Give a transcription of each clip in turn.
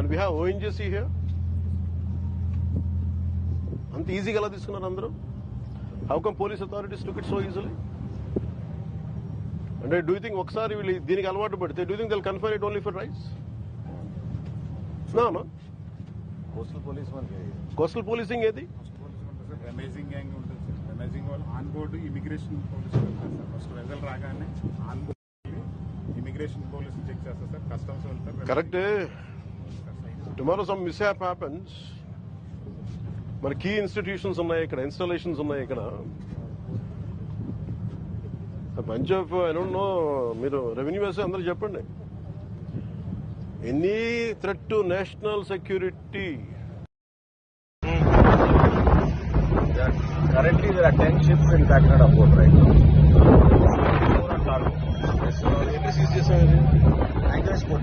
And we have ONGC here అంత ఈజీగా ఎలా తీసుకున్నారు అందరూ? How come police authorities took it so easily అంటే డూ థింక్ ఒకసారి వీళ్ళు దీనికి అలవాటు పడితే do think they'll confine it only for rice no coastal police coastal policing ఏది? అమేజింగ్ గ్యాంగ్ ఉంటుంది సార్. అమేజింగ్ వాళ్ళు ఆన్ బోర్డు ఇమిగ్రేషన్ పోలీస్ వెళ్తారు సార్. ఫస్ట్ వెజల్ రాగానే on board immigration police check చేస్తారు సార్. కస్టమ్స్ వెళ్తారు కరెక్టే tomorrow some mishap happens మన key institutions ఉన్నాయి ఇక్కడ ఇన్స్టాలేషన్స్ ఉన్నాయి ఇక్కడ. Bunch of I don't know మీరు రెవెన్యూ వేస్తే అందరూ చెప్పండి. Any threat to national security currently there are 10 ships in Kakinada port right now. Four are cargo. Yes, uh, ఎన్ని సీజ్ చేసాం Anchorage port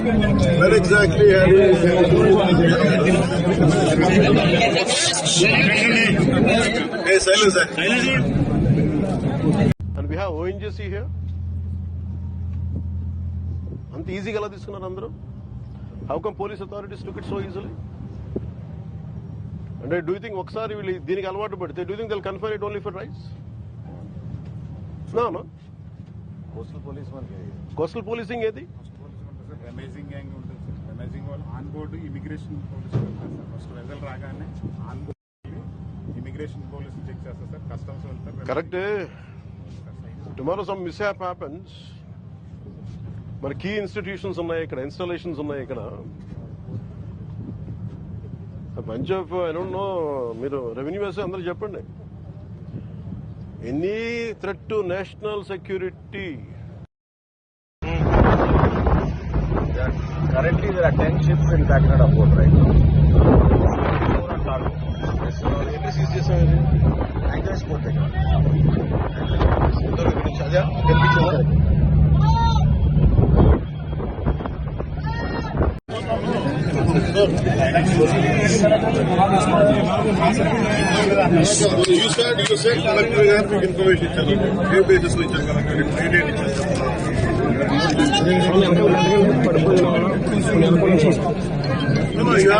Where exactly have you? Hey, silence that. And we have ONGC here అంత ఈజీగా ఎలా తీసుకున్నారు అందరూ? How come police authorities took it so easily అంటే do think ఒకసారి వీళ్ళు దీనికి అలవాటు పడితే do think they'll confine it only for rice no coastal police మనకి కోస్టల్ పోలీసింగ్ ఏది? సార్ అమేజింగ్ గ్యాంగ్ ఉంటుంది సార్. అమేజింగ్ వాళ్ళు ఆన్ బోర్డు ఇమిగ్రేషన్ పోలీస్ వెళ్తారు సార్. ఫస్ట్ వెజల్ రాగానే on board immigration police check చేస్తారు సార్. కస్టమ్స్ వెళ్తారు కరెక్టే tomorrow some mishap happens మన కీ ఇన్స్టిట్యూషన్స్ ఉన్నాయి ఇక్కడ ఇన్స్టాలేషన్స్ ఉన్నాయి ఇక్కడ. Bunch of I don't know మీరు రెవెన్యూ వేస్తే అందరూ చెప్పండి. Any threat to national security Currently there are 10 ships in Kakinada port right now. Four are cargo. Yes, uh, ఎన్ని సీజ్ చేసాం Anchorage port దగ్గర. అదే కనిపించిందా You said, you said collector గారికి ఇన్ఫర్మేషన్ ఇచ్చారు ఏ బేసిస్లో ఇచ్చారు కలెక్టర్ ఏ డేట్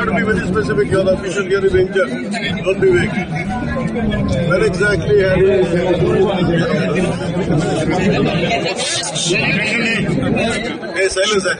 ఇచ్చారు No, no, you have to be very specific. You're the official here in India. Don't be vague. Where exactly have you? Hey, silence that.